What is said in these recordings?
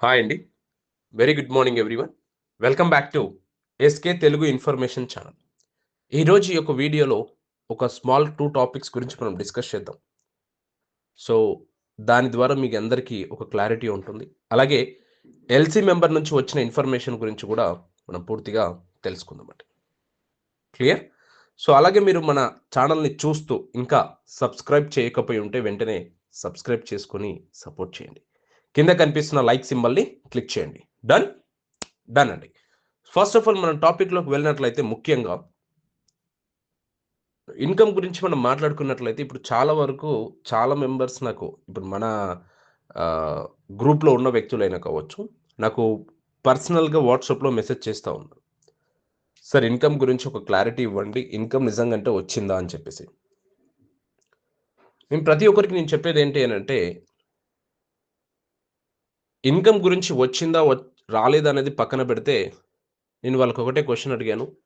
Hi అండి very good morning everyone welcome back to SK Telugu information channel ఈరోజు ఈ యొక్క వీడియోలో ఒక స్మాల్ టూ టాపిక్స్ గురించి మనం డిస్కస్ చేద్దాం. సో దాని ద్వారా మీకు అందరికీ ఒక క్లారిటీ ఉంటుంది. అలాగే ఎల్సీ మెంబర్ నుంచి వచ్చిన ఇన్ఫర్మేషన్ గురించి కూడా మనం పూర్తిగా తెలుసుకుందాం క్లియర్ సో అలాగే మీరు మన ఛానల్ని చూస్తూ ఇంకా సబ్స్క్రైబ్ చేయకపోయి ఉంటే వెంటనే సబ్స్క్రైబ్ చేసుకొని సపోర్ట్ చేయండి. కింద కనిపిస్తున్న లైక్ సింబల్ని క్లిక్ చేయండి. డన్ డన్ అండి. ఫస్ట్ ఆఫ్ ఆల్ మనం టాపిక్లోకి వెళ్ళినట్లయితే ముఖ్యంగా ఇన్కమ్ గురించి మనం మాట్లాడుకున్నట్లయితే ఇప్పుడు చాలా వరకు చాలా మెంబర్స్ నాకు ఇప్పుడు మన గ్రూప్లో ఉన్న వ్యక్తులైనా కావచ్చు నాకు పర్సనల్గా వాట్సాప్లో మెసేజ్ చేస్తూ ఉన్నారు. సార్ ఇన్కమ్ గురించి ఒక క్లారిటీ ఇవ్వండి. ఇన్కమ్ నిజంగా అంటే వచ్చిందా? అని చెప్పేసి. నేను ప్రతి ఒక్కరికి నేను చెప్పేది ఏంటి అని అంటే ఇన్కమ్ గురించి వచ్చిందా రాలేదా అనేది పక్కన పెడితే నేను వాళ్ళకి ఒకటే క్వశ్చన్ అడిగాను.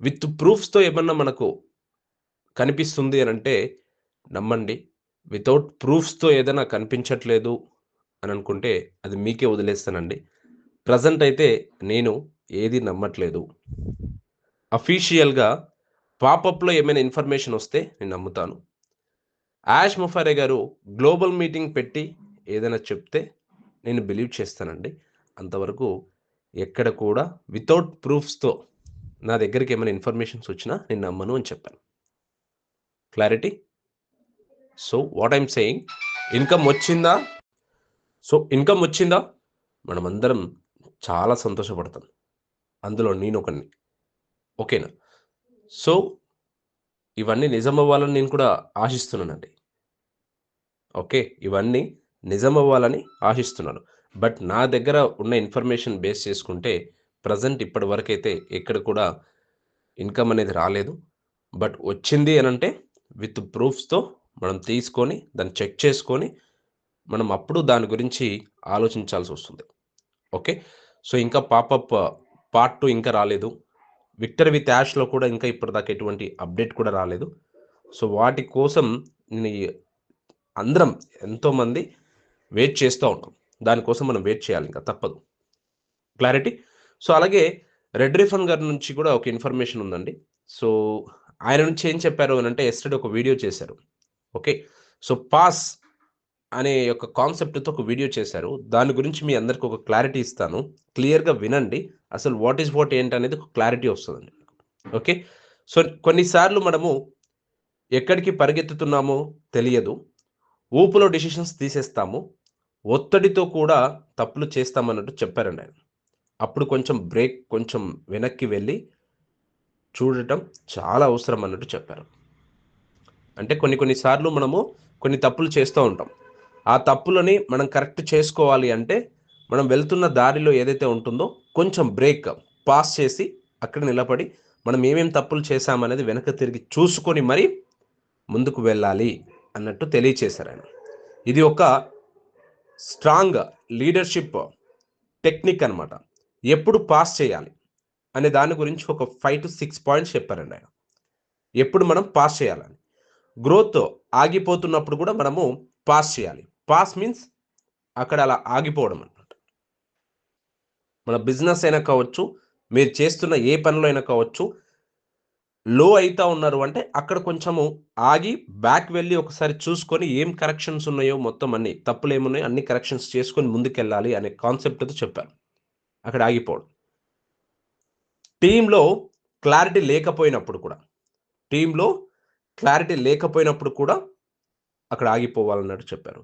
విత్ ప్రూఫ్స్తో ఏమన్నా మనకు కనిపిస్తుంది అని అంటే నమ్మండి. వితౌట్ ప్రూఫ్స్తో ఏదైనా కనిపించట్లేదు అని అనుకుంటే అది మీకే వదిలేస్తానండి. ప్రజెంట్ అయితే నేను ఏది నమ్మట్లేదు. అఫీషియల్గా పాపప్లో ఏమైనా ఇన్ఫర్మేషన్ వస్తే నేను నమ్ముతాను. యాష్ ముఫారే గారు గ్లోబల్ మీటింగ్ పెట్టి ఏదైనా చెప్తే నేను బిలీవ్ చేస్తానండి. అంతవరకు ఎక్కడ కూడా వితౌట్ ప్రూఫ్స్తో నా దగ్గరికి ఏమైనా ఇన్ఫర్మేషన్స్ వచ్చినా నేను నమ్మను అని చెప్పాను. Clarity so what I'm saying income వచ్చిందా? సో ఇన్కమ్ వచ్చిందా? మనమందరం చాలా సంతోషపడతాం. అందులో నేను ఒకరిని ఓకేనా సో ఇవన్నీ నిజం అవ్వాలని నేను కూడా ఆశిస్తున్నానండి. ఓకే ఇవన్నీ నిజమవ్వాలని ఆశిస్తున్నాను. బట్ నా దగ్గర ఉన్న ఇన్ఫర్మేషన్ బేస్ చేసుకుంటే ప్రజెంట్ ఇప్పటి వరకైతే ఎక్కడ కూడా ఇన్కమ్ అనేది రాలేదు. బట్ వచ్చింది అని అంటే విత్ ప్రూఫ్స్తో మనం తీసుకొని దాన్ని చెక్ చేసుకొని మనం అప్పుడు దాని గురించి ఆలోచించాల్సి వస్తుంది. ఓకే? సో ఇంకా పాపప్ పార్ట్ టూ ఇంకా రాలేదు. విక్టర్ విత్ యాష్లో కూడా ఇంకా ఇప్పటిదాకా ఎటువంటి అప్డేట్ కూడా రాలేదు. సో వాటి కోసం నేను అందరం ఎంతోమంది వెయిట్ చేస్తూ ఉంటాం. దానికోసం మనం వెయిట్ చేయాలి ఇంకా తప్పదు. క్లారిటీ సో అలాగే రెడ్ రిఫన్ గారి నుంచి కూడా ఒక ఇన్ఫర్మేషన్ ఉందండి. సో ఆయన నుంచి ఏం చెప్పారు అని అంటే ఎస్టర్డే ఒక వీడియో చేశారు. ఓకే సో పాస్ అనే యొక్క కాన్సెప్ట్తో ఒక వీడియో చేశారు. దాని గురించి మీ అందరికి ఒక క్లారిటీ ఇస్తాను. క్లియర్గా వినండి. అసలు వాట్ ఈస్ వాట్ ఏంటి అనేది ఒక క్లారిటీ వస్తుందండి ఓకే సో కొన్నిసార్లు మనము ఎక్కడికి పరిగెత్తుతున్నామో తెలియదు. ఊపులో డిసిషన్స్ తీసేస్తాము. ఒత్తిడితో కూడా తప్పులు చేస్తామన్నట్టు చెప్పారండి ఆయన. అప్పుడు కొంచెం బ్రేక్ కొంచెం వెనక్కి వెళ్ళి చూడటం చాలా అవసరం అన్నట్టు చెప్పారు. అంటే కొన్ని కొన్నిసార్లు మనము కొన్ని తప్పులు చేస్తూ ఉంటాం. ఆ తప్పులని మనం కరెక్ట్ చేసుకోవాలి అంటే మనం వెళ్తున్న దారిలో ఏదైతే ఉంటుందో కొంచెం బ్రేక్ పాస్ చేసి అక్కడ నిలబడి మనం ఏమేం తప్పులు చేశామనేది వెనక తిరిగి చూసుకొని మరీ ముందుకు వెళ్ళాలి అన్నట్టు తెలియచేశారు ఆయన. ఇది ఒక స్ట్రాంగ్ లీడర్షిప్ టెక్నిక్ అనమాట ఎప్పుడు పాస్ చేయాలి అనే దాని గురించి ఒక ఫైవ్ టు సిక్స్ పాయింట్స్ చెప్పారండి ఆయన. ఎప్పుడు మనం పాస్ చేయాలని. గ్రోత్ ఆగిపోతున్నప్పుడు కూడా మనము పాస్ చేయాలి. పాస్ మీన్స్ అక్కడ అలా ఆగిపోవడం అనమాట మన బిజినెస్ అయినా కావచ్చు మీరు చేస్తున్న ఏ పనిలో అయినా కావచ్చు లో అవుతా ఉన్నారు అంటే అక్కడ కొంచెము ఆగి బ్యాక్ వెళ్ళి ఒకసారి చూసుకొని ఏం కరెక్షన్స్ ఉన్నాయో మొత్తం అన్ని తప్పులు ఏమున్నాయో అన్ని కరెక్షన్స్ చేసుకొని ముందుకెళ్ళాలి అనే కాన్సెప్ట్తో చెప్పారు. అక్కడ ఆగిపోవడం. టీంలో క్లారిటీ లేకపోయినప్పుడు కూడా టీంలో క్లారిటీ లేకపోయినప్పుడు కూడా అక్కడ ఆగిపోవాలన్నట్టు చెప్పారు.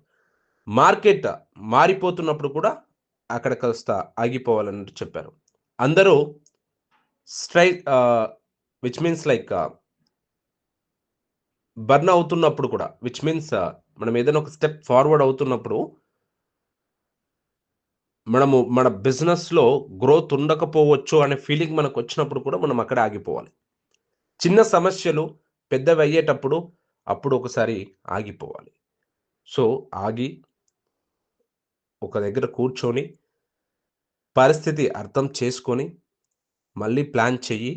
మార్కెట్ మారిపోతున్నప్పుడు కూడా అక్కడ కాస్త ఆగిపోవాలన్నట్టు చెప్పారు. అందరూ స్ట్రై విచ్ మీన్స్ లైక్ బర్న్ అవుతున్నప్పుడు కూడా విచ్ మీన్స్ uh, మనం ఏదైనా ఒక స్టెప్ ఫార్వర్డ్ అవుతున్నప్పుడు మనము మన బిజినెస్లో గ్రోత్ ఉండకపోవచ్చు అనే ఫీలింగ్ మనకు వచ్చినప్పుడు కూడా మనం అక్కడ ఆగిపోవాలి. చిన్న సమస్యలు పెద్దవి అయ్యేటప్పుడు అప్పుడు ఒకసారి ఆగిపోవాలి. సో ఆగి ఒక దగ్గర కూర్చొని పరిస్థితి అర్థం చేసుకొని మళ్ళీ ప్లాన్ చెయ్యి.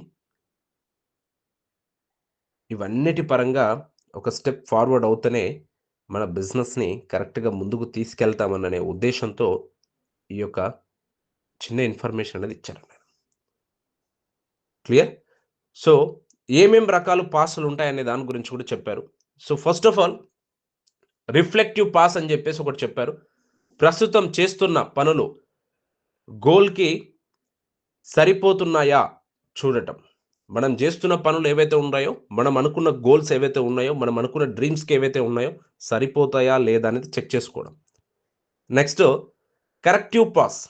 ఇవన్నిటి పరంగా ఒక స్టెప్ ఫార్వర్డ్ అవుతూనే మన బిజినెస్ని కరెక్ట్గా ముందుకు తీసుకెళ్తామననే ఉద్దేశంతో ఈ యొక్క చిన్న ఇన్ఫర్మేషన్ అనేది ఇచ్చారు క్లియర్? సో ఏమేం రకాలు పాసులు ఉంటాయనే దాని గురించి కూడా చెప్పారు. So first of all reflective pass అని చెప్పేసి ఒకటి చెప్పారు. ప్రస్తుతం చేస్తున్న పనులు గోల్కి సరిపోతున్నాయా చూడటం. మనం చేస్తున్న పనులు ఏవైతే ఉన్నాయో మనం అనుకున్న గోల్స్ ఏవైతే ఉన్నాయో మనం అనుకున్న డ్రీమ్స్కి ఏవైతే ఉన్నాయో సరిపోతాయా లేదా అనేది చెక్ చేసుకోవడం. నెక్స్ట్ కరెక్టివ్ పాస్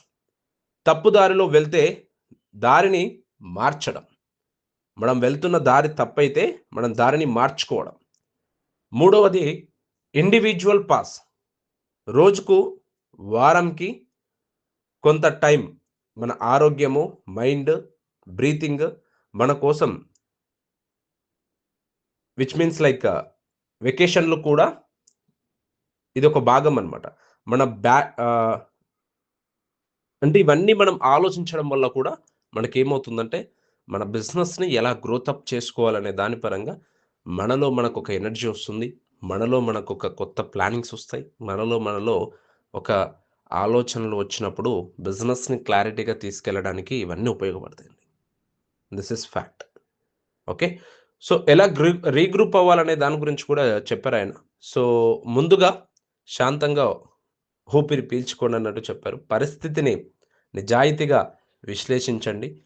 తప్పు దారిలో వెళ్తే దారిని మార్చడం. మనం వెళ్తున్న దారి తప్పైతే మనం దారిని మార్చుకోవడం. మూడవది ఇండివిజువల్ పాస్ రోజుకు వారంకి కొంత టైం మన ఆరోగ్యము మైండ్ బ్రీతింగ్ మన కోసం విచ్ మీన్స్ లైక్ వెకేషన్లు కూడా ఇది ఒక భాగం అనమాట మన బ్యా అంటే ఇవన్నీ మనం ఆలోచించడం వల్ల కూడా మనకేమవుతుందంటే మన బిజినెస్ని ఎలా గ్రోతప్ చేసుకోవాలనే దాని పరంగా మనలో మనకు ఒక ఎనర్జీ వస్తుంది మనలో మనకు ఒక కొత్త ప్లానింగ్స్ వస్తాయి మనలో మనలో ఒక ఆలోచనలు వచ్చినప్పుడు బిజినెస్ని క్లారిటీగా తీసుకెళ్ళడానికి ఇవన్నీ ఉపయోగపడతాయి this is fact. Okay? So ఎలా గ్రూ రీగ్రూప్ అవ్వాలనే దాని గురించి కూడా చెప్పారు ఆయన. సో ముందుగా శాంతంగా ఊపిరి పీల్చుకోండి అన్నట్టు చెప్పారు. పరిస్థితిని నిజాయితీగా విశ్లేషించండి.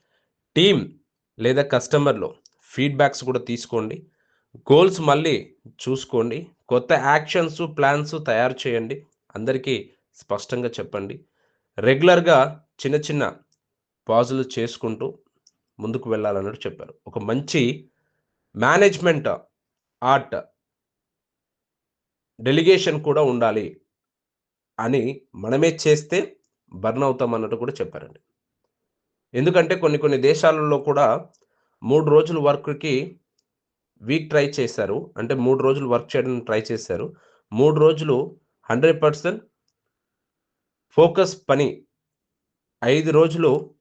టీం లేదా కస్టమర్లో ఫీడ్బ్యాక్స్ కూడా తీసుకోండి. గోల్స్ మళ్ళీ చూసుకోండి. కొత్త యాక్షన్స్ ప్లాన్స్ తయారు చేయండి. అందరికీ స్పష్టంగా చెప్పండి. రెగ్యులర్గా చిన్న చిన్న పాజులు చేసుకుంటూ ముందుకు వెళ్ళాలన్నట్టు చెప్పారు. ఒక మంచి మేనేజ్మెంట్ ఆర్ట్ డెలిగేషన్ కూడా ఉండాలి అని మనమే చేస్తే బర్న్ అవుతాం అన్నట్టు కూడా చెప్పారండి. ఎందుకంటే కొన్ని కొన్ని దేశాలలో కూడా మూడు రోజులు వర్క్కి వీక్ ట్రై చేశారు. అంటే మూడు రోజులు వర్క్ చేయడానికి ట్రై చేశారు. మూడు రోజులు హండ్రెడ్ పర్సెంట్ ఫోకస్ పని ఐదు రోజులు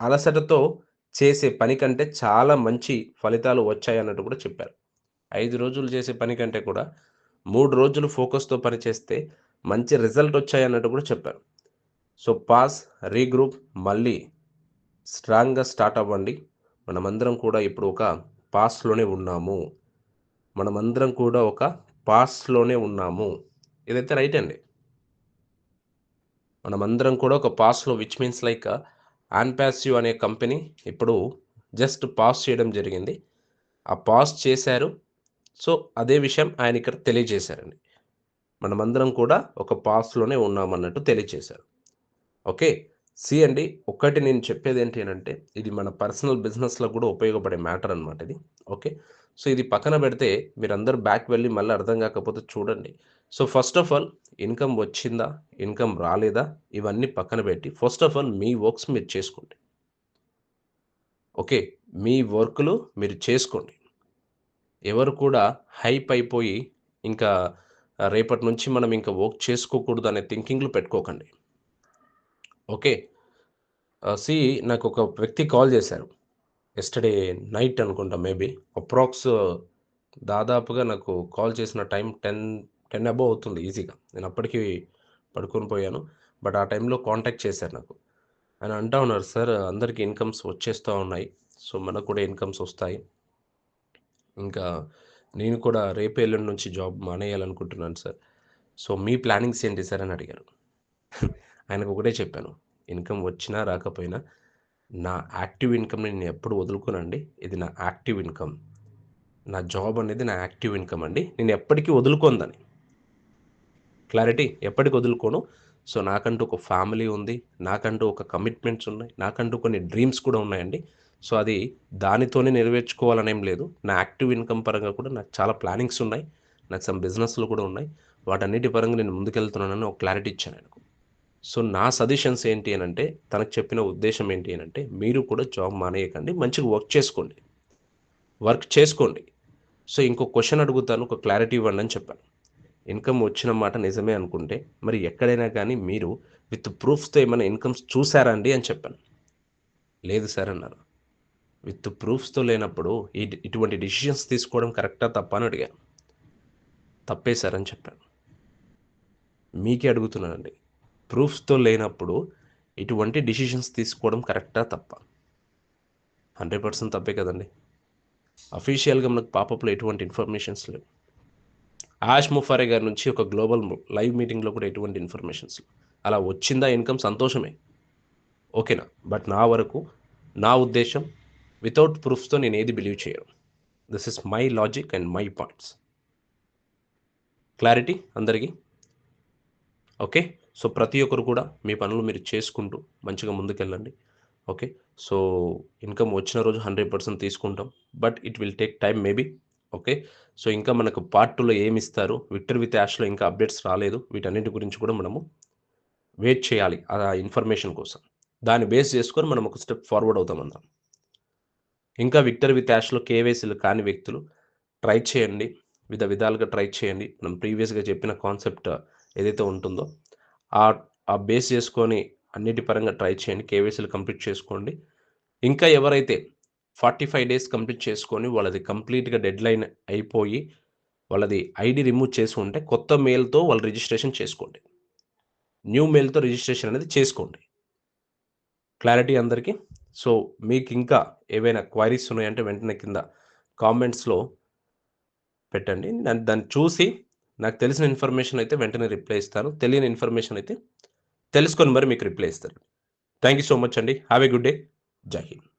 అలసటతో చేసే పని కంటే చాలా మంచి ఫలితాలు వచ్చాయి అన్నట్టు కూడా చెప్పారు. ఐదు రోజులు చేసే పని కంటే కూడా మూడు రోజులు ఫోకస్తో పనిచేస్తే మంచి రిజల్ట్ వచ్చాయి అన్నట్టు కూడా చెప్పారు. సో పాస్ రీగ్రూప్ మళ్ళీ స్ట్రాంగ్గా స్టార్ట్ అవ్వండి. మనమందరం కూడా ఇప్పుడు ఒక పాస్లోనే ఉన్నాము. మనమందరం కూడా ఒక పాస్లోనే ఉన్నాము. ఇదైతే రైట్ అండి? మనమందరం కూడా ఒక పాస్లో విచ్ మీన్స్ లైక్ ఆన్పాసివ్ అనే కంపెనీ ఇప్పుడు జస్ట్ పాస్ చేయడం జరిగింది. ఆ పాస్ చేశారు. సో అదే విషయం ఆయన ఇక్కడ తెలియజేశారండి. మనమందరం కూడా ఒక పాస్లోనే ఉన్నామన్నట్టు తెలియజేశారు. ఓకే? సి అండి ఒక్కటి నేను చెప్పేది ఏంటి అంటే ఇది మన పర్సనల్ బిజినెస్లో కూడా ఉపయోగపడే మ్యాటర్ అనమాట ఇది. ఓకే? సో ఇది పక్కన పెడితే మీరందరూ బ్యాక్ వెళ్ళి మళ్ళీ అర్థం కాకపోతే చూడండి. So first of all income వచ్చిందా ఇన్కమ్ రాలేదా ఇవన్నీ పక్కన పెట్టి ఫస్ట్ ఆఫ్ ఆల్ మీ వర్క్స్ మీరు చేసుకోండి. ఓకే మీ వర్క్లు మీరు చేసుకోండి. ఎవరు కూడా హైప్ అయిపోయి ఇంకా రేపటి నుంచి మనం ఇంకా వర్క్ చేసుకోకూడదు అనే థింకింగ్లు పెట్టుకోకండి. ఓకే సి నాకు ఒక వ్యక్తి కాల్ చేశారు. ఎస్టర్డే నైట్ అనుకుంటా మేబీ అప్రాక్స్ దాదాపుగా నాకు కాల్ చేసిన టైం టెన్ టెన్ అబోవ్ అవుతుంది ఈజీగా. నేను అప్పటికి పడుకొని పోయాను. బట్ ఆ టైంలో కాంటాక్ట్ చేశారు నాకు. ఆయన అంటా ఉన్నారు సార్ అందరికీ ఇన్కమ్స్ వచ్చేస్తూ ఉన్నాయి. సో మనకు కూడా ఇన్కమ్స్ వస్తాయి. ఇంకా నేను కూడా రేపు ఎల్లుండి నుంచి జాబ్ మానేయాలనుకుంటున్నాను సార్. సో మీ ప్లానింగ్స్ ఏంటి సార్? అని అడిగారు. ఆయనకు ఒకటే చెప్పాను ఇన్కమ్ వచ్చినా రాకపోయినా నా యాక్టివ్ ఇన్కమ్ని నేను ఎప్పుడు వదులుకోనండి. ఇది నా యాక్టివ్ ఇన్కమ్. నా జాబ్ అనేది నా యాక్టివ్ ఇన్కమ్ అండి. నేను ఎప్పటికీ వదులుకోందని క్లారిటీ ఎప్పటికి వదులుకోను. సో నాకంటూ ఒక ఫ్యామిలీ ఉంది. నాకంటూ ఒక కమిట్మెంట్స్ ఉన్నాయి. నాకంటూ కొన్ని డ్రీమ్స్ కూడా ఉన్నాయండి. సో అది దానితోనే నెరవేర్చుకోవాలనేం లేదు. నా యాక్టివ్ ఇన్కమ్ పరంగా కూడా నాకు చాలా ప్లానింగ్స్ ఉన్నాయి. నాకు సమ్ బిజినెస్లు కూడా ఉన్నాయి. వాటన్నిటి పరంగా నేను ముందుకెళ్తున్నానని ఒక క్లారిటీ ఇచ్చాను ఆయనకు. సో నా సజెషన్స్ ఏంటి అని అంటే తనకు చెప్పిన ఉద్దేశం ఏంటి అని అంటే మీరు కూడా జాబ్ మానేయకండి. మంచిగా వర్క్ చేసుకోండి. వర్క్ చేసుకోండి. సో ఇంకో క్వశ్చన్ అడుగుతాను. ఒక క్లారిటీ ఇవ్వండి అని చెప్పాను. ఇన్కమ్ వచ్చిన మాట నిజమే అనుకుంటే మరి ఎక్కడైనా కానీ మీరు విత్ ప్రూఫ్స్తో ఏమైనా ఇన్కమ్స్ చూసారా అండి అని చెప్పాను. లేదు సార్ అన్నారు. విత్ ప్రూఫ్స్తో లేనప్పుడు ఈ ఇటువంటి డిసిషన్స్ తీసుకోవడం కరెక్టా తప్ప అని అడిగాను. తప్పే సార్ అని చెప్పాను. మీకే అడుగుతున్నానండి. ప్రూఫ్స్తో లేనప్పుడు ఇటువంటి డిసిషన్స్ తీసుకోవడం కరెక్టా తప్ప? హండ్రెడ్ పర్సెంట్ తప్పే కదండి. అఫీషియల్గా మనకు పాపప్లో ఎటువంటి ఇన్ఫర్మేషన్స్ లేవు. ఆష్ ముఫారే గారి నుంచి ఒక గ్లోబల్ లైవ్ మీటింగ్లో కూడా ఎటువంటి ఇన్ఫర్మేషన్స్ అలా వచ్చిందా ఇన్కమ్ సంతోషమే. ఓకేనా? బట్ నా వరకు నా ఉద్దేశం వితౌట్ ప్రూఫ్స్తో నేను ఏది బిలీవ్ చేయను. This is my logic and my points clarity అందరికీ? ఓకే? సో ప్రతి ఒక్కరు కూడా మీ పనులు మీరు చేసుకుంటూ మంచిగా ముందుకెళ్ళండి. ఓకే? సో ఇన్కమ్ వచ్చిన రోజు హండ్రెడ్ పర్సెంట్ తీసుకుంటాం. But it will take time maybe. Okay? So ఇంకా మనకు పార్ట్ టూలో ఏమి ఇస్తారు విక్టర్ విత్ యాష్లో ఇంకా అప్డేట్స్ రాలేదు. వీటన్నిటి గురించి కూడా మనము వెయిట్ చేయాలి ఆ ఇన్ఫర్మేషన్ కోసం. దాన్ని బేస్ చేసుకొని మనం ఒక స్టెప్ ఫార్వర్డ్ అవుతాం అందరం ఇంకా విక్టర్ విత్ యాష్లో కేవైసీలు కాని వ్యక్తులు ట్రై చేయండి. వివిధ విధాలుగా ట్రై చేయండి. మనం ప్రీవియస్గా చెప్పిన కాన్సెప్ట్ ఏదైతే ఉంటుందో ఆ ఆ బేస్ చేసుకొని అన్నిటి పరంగా ట్రై చేయండి. కేవైసీలు కంప్లీట్ చేసుకోండి. ఇంకా ఎవరైతే ఫార్టీ ఫైవ్ డేస్ కంప్లీట్ చేసుకొని వాళ్ళది కంప్లీట్గా డెడ్ లైన్ అయిపోయి వాళ్ళది ఐడి రిమూవ్ చేసి ఉంటే కొత్త మెయిల్తో వాళ్ళు రిజిస్ట్రేషన్ చేసుకోండి. న్యూ మెయిల్తో రిజిస్ట్రేషన్ అనేది చేసుకోండి. క్లారిటీ అందరికీ. సో మీకు ఇంకా ఏవైనా క్వైరీస్ ఉన్నాయంటే వెంటనే కింద కామెంట్స్లో పెట్టండి. దాన్ని దాన్ని చూసి నాకు తెలిసిన ఇన్ఫర్మేషన్ అయితే వెంటనే రిప్లై ఇస్తాను. తెలియని ఇన్ఫర్మేషన్ అయితే తెలుసుకొని మరి మీకు రిప్లై ఇస్తాను. థ్యాంక్ యూ సో మచ్ అండి. Have a good day. జై హింద్.